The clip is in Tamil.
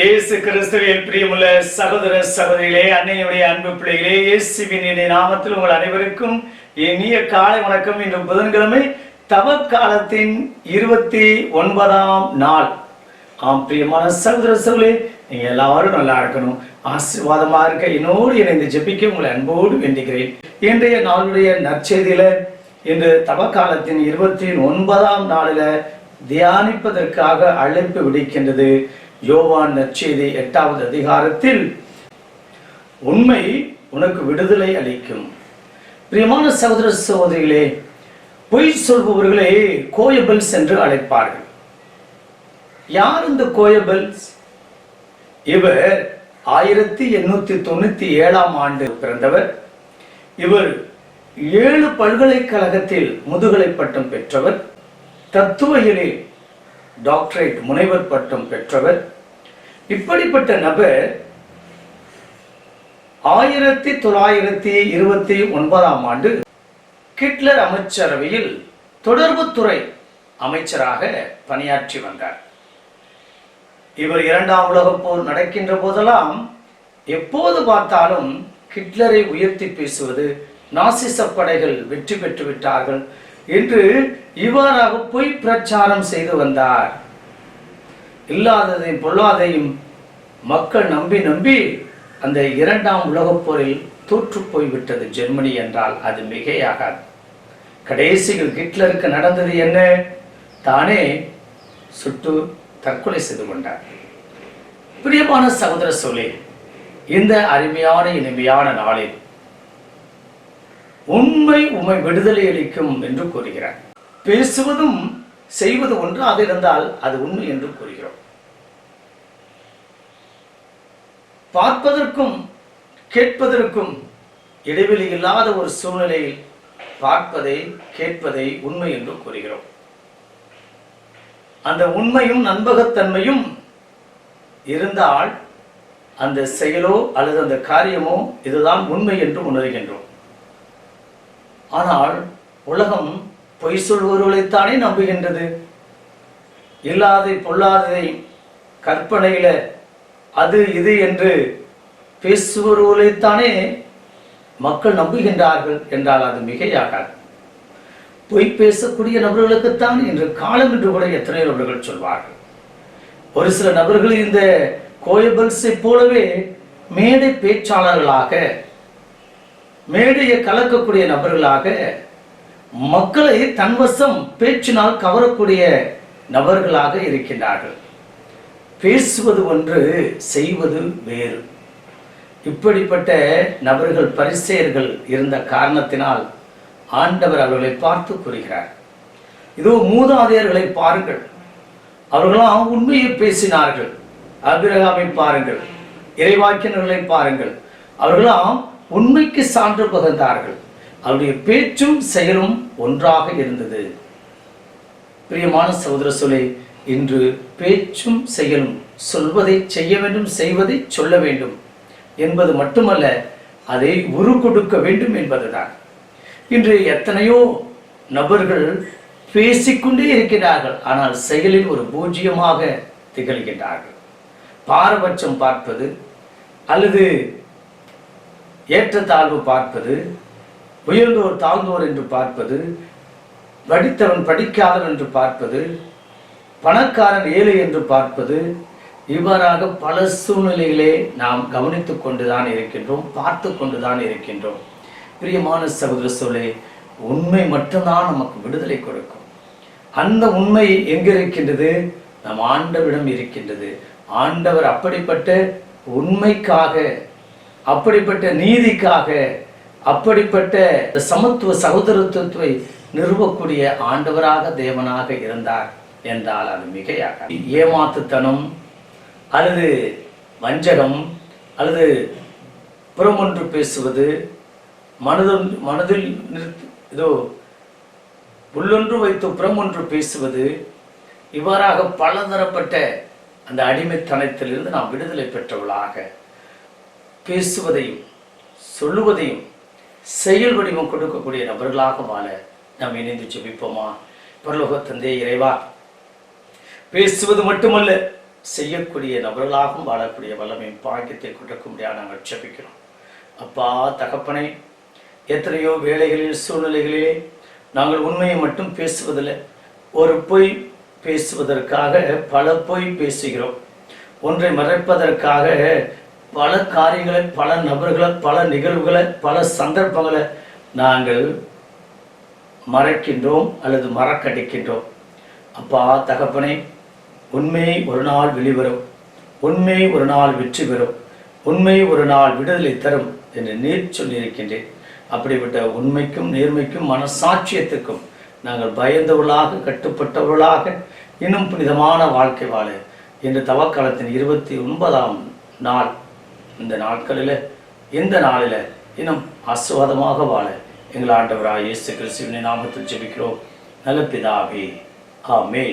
இயேசு கிறிஸ்துவின் பிரியமுள்ள சகோதர சகோதரிகளே அன்னையுடைய அன்பு பிள்ளைகளே இயேசுவின் நாமத்தில் உங்கள் அனைவருக்கும் இனிய காலை வணக்கம். இன்று புதன்கிழமை தவக்காலத்தின் இருபத்தி ஒன்பதாம் நாள். ஆம் பிரியமான சகோதர சகோதரி நீங்க எல்லாரும் நல்லா இருக்கணும். ஆசீர்வாதமா இருக்க என்னோடு இணைந்து ஜெபிக்க உங்களை அன்போடு வேண்டுகிறேன். இன்றைய நாளுடைய நற்செய்தியில இன்று தவக்காலத்தின் இருபத்தி ஒன்பதாம் நாளில தியானிப்பதற்காக அழைப்பு விடுக்கின்றது. யோவான் நற்செய்தி எட்டாவது அதிகாரத்தில் உண்மை உனக்கு விடுதலை அளிக்கும். பிரியமான சகோதர சகோதரிகளே பொய் சொல்பவர்களே கோயபல்ஸ் என்று அழைப்பார்கள். யார் இந்த கோயபல்ஸ்? இவர் ஆயிரத்தி எண்ணூத்தி தொண்ணூத்தி ஏழாம் ஆண்டு பிறந்தவர். இவர் ஏழு பல்கலைக்கழகத்தில் முதுகலை பட்டம் பெற்றவர். தத்துவயியலில் டாக்டரேட் முனைவர் பட்டம் பெற்றவர். இப்படிப்பட்ட நபர் ஆயிரத்தி தொள்ளாயிரத்தி இருபத்தி ஒன்பதாம் ஆண்டு கிட்லர் அமைச்சரவையில் தொடர்புத்துறை அமைச்சராக பணியாற்றி வந்தார். இவர் இரண்டாம் உலகப் போர் நடக்கின்ற போதெல்லாம் எப்போது பார்த்தாலும் ஹிட்லரை உயர்த்தி பேசுவது நாசிச படைகள் வெற்றி பெற்று விட்டார்கள் என்று இவ்வாறாக பொய் பிரச்சாரம் செய்து வந்தார். இல்லாததையும் பொல்லாதையும் மக்கள் நம்பி நம்பி அந்த இரண்டாம் உலகப் போரில் தோற்று போய்விட்டது. ஜெர்மனி என்றால் அது மிகையாகாது. கடைசியில் ஹிட்லருக்கு நடந்தது என்ன? தானே சுட்டு தற்கொலை செய்து கொண்டார். பிரியமான சகோதர சொல்லி இந்த அருமையான இனிமையான நாளில் உண்மை உண்மை விடுதலை அளிக்கும் என்று கூறுகிறார். பேசுவதும் செய்வது ஒன்றாக இருந்தால் அது உண்மை என்று கூறுகிறோம். பார்ப்பதற்கும் கேட்பதற்கும் இடைவெளி இல்லாத ஒரு சூழ்நிலையில் பார்ப்பதை கேட்பதை உண்மை என்று கூறுகிறோம். அந்த உண்மையும் நண்பகத்தன்மையும் இருந்தால் அந்த செயலோ அல்லது அந்த காரியமோ இதுதான் உண்மை என்று உணர்கின்றோம். ஆனால் உலகம் பொய் சொல்பவர்களைத்தானே நம்புகின்றது? இல்லாதை பொல்லாததை கற்பனையில அது இது என்று பேசுபவர்களைத்தானே மக்கள் நம்புகின்றார்கள் என்றால் அது மிகையாகாது. பொய் பேசக்கூடிய நபர்களுக்குத்தான் இன்று காலம் என்று கூட எத்தனை நபர்கள் சொல்வார்கள். ஒரு சில நபர்கள் இந்த கோயபல்ஸை போலவே மேடை பேச்சாளர்களாக மேடையை கலக்கக்கூடிய நபர்களாக மக்களை தன்வசம் பேச்சினால் கவரக்கூடிய நபர்களாக இருக்கின்றார்கள். பேசுவது ஒன்று செய்வது வேறு. இப்படிப்பட்ட நபர்கள் பரிசெயர்கள் இருந்த காரணத்தினால் ஆண்டவர் அவர்களை பார்த்து கூறுகிறார். இதோ மூதாதையர்களை பாருங்கள். அவர்களாம் உண்மையை பேசினார்கள். அபிரகாமை பாருங்கள். இறைவாக்கினர்களை பாருங்கள். அவர்களாம் உண்மைக்கு சான்று பகிர்ந்தார்கள் அவருடைய பேச்சும் செயலும் ஒன்றாக இருந்தது. பிரியமான சகோதர சொல்லே இன்று பேச்சும் செயலும் சொல்வதை செய்ய வேண்டும் செய்வதை சொல்ல வேண்டும் என்பது மட்டுமல்ல அதை உரு கொடுக்க வேண்டும் என்பதுதான். இன்று எத்தனையோ நபர்கள் பேசிக்கொண்டே இருக்கிறார்கள் ஆனால் செயலில் ஒரு பூஜ்ஜியமாக திகழ்கின்றார்கள். பாரபட்சம் பார்ப்பது அல்லது ஏற்றத்தாழ்வு பார்ப்பது உயர்ந்தோர் தாழ்ந்தோர் என்று பார்ப்பது படித்தவன் படிக்காதவன் என்று பார்ப்பது பணக்காரன் ஏழை என்று பார்ப்பது இவ்வாறாக பல சூழ்நிலைகளே நாம் கவனித்துக் கொண்டுதான் இருக்கின்றோம் பார்த்து கொண்டுதான் இருக்கின்றோம். பிரியமான சகோதர சொல்லே உண்மை மட்டும்தான் நமக்கு விடுதலை கொடுக்கும். அந்த உண்மை எங்க இருக்கின்றது நம் ஆண்டவரிடம் இருக்கின்றது. ஆண்டவர் அப்படிப்பட்ட உண்மைக்காக அப்படிப்பட்ட நீதிக்காக அப்படிப்பட்ட சமத்துவ சகோதரத்துவத்தை நிறுவக்கூடிய ஆண்டவராக தேவனாக இருந்தார் என்றால் அது மிகையாக. ஏமாத்துத்தனம் அல்லது வஞ்சகம் அல்லது புறமொன்று பேசுவது மனதொன் மனதில் நிறுத்து இதோ உள்ளொன்று வைத்து புறமொன்று பேசுவது இவ்வாறாக பலதரப்பட்ட அந்த அடிமைத்தனத்திலிருந்து நாம் விடுதலை பெற்றவளாக பேசுவதையும் சொல்லுவதையும் செயல் வடிவம் கொடுக்கக்கூடிய நபர்களாக வாழ நாம் இணைந்து ஜெபிப்போமா? பரலோக தந்தை இறைவா பேசுவது மட்டுமல்ல செய்யக்கூடிய நபர்களாகவும் வாழக்கூடிய வல்லமையும் பாக்கியத்தை கொடுக்கும்படியாக நாங்கள் ஜெபிக்கிறோம். அப்பா தகப்பனை எத்தனையோ வேலைகளில் சூழ்நிலைகளிலே நாங்கள் உண்மையை மட்டும் பேசுவதில்லை ஒரு பொய் பேசுவதற்காக பல பொய் பேசுகிறோம். ஒன்றை மறைப்பதற்காக பல காரியங்களை பல நபர்களை பல நிகழ்வுகளை பல சந்தர்ப்பங்களை நாங்கள் மறைக்கின்றோம் அல்லது மறக்கடிக்கின்றோம். அப்பா தகப்பனே உண்மை ஒரு நாள் வெளிவரும் உண்மை ஒரு நாள் வெற்றி பெறும். உண்மை ஒரு நாள் விடுதலை தரும் என்று நீர் சொல்லியிருக்கின்றேன். அப்படிப்பட்ட உண்மைக்கும் நேர்மைக்கும் மனசாட்சியத்துக்கும் நாங்கள் பயந்தவர்களாக கட்டுப்பட்டவர்களாக இன்னும் புனிதமான வாழ்க்கை வாழ. இன்று தவக்காலத்தின் இருபத்தி ஒன்பதாம் நாள் இந்த நாட்களில் இந்த நாளில் இன்னும் ஆசுவாதமாக வாழ எங்கள் ஆண்டவராக இயேசு கிறிஸ்துவின் நாமத்தில் ஜெபிக்கிறோம். நல்ல பிதாவே ஆமே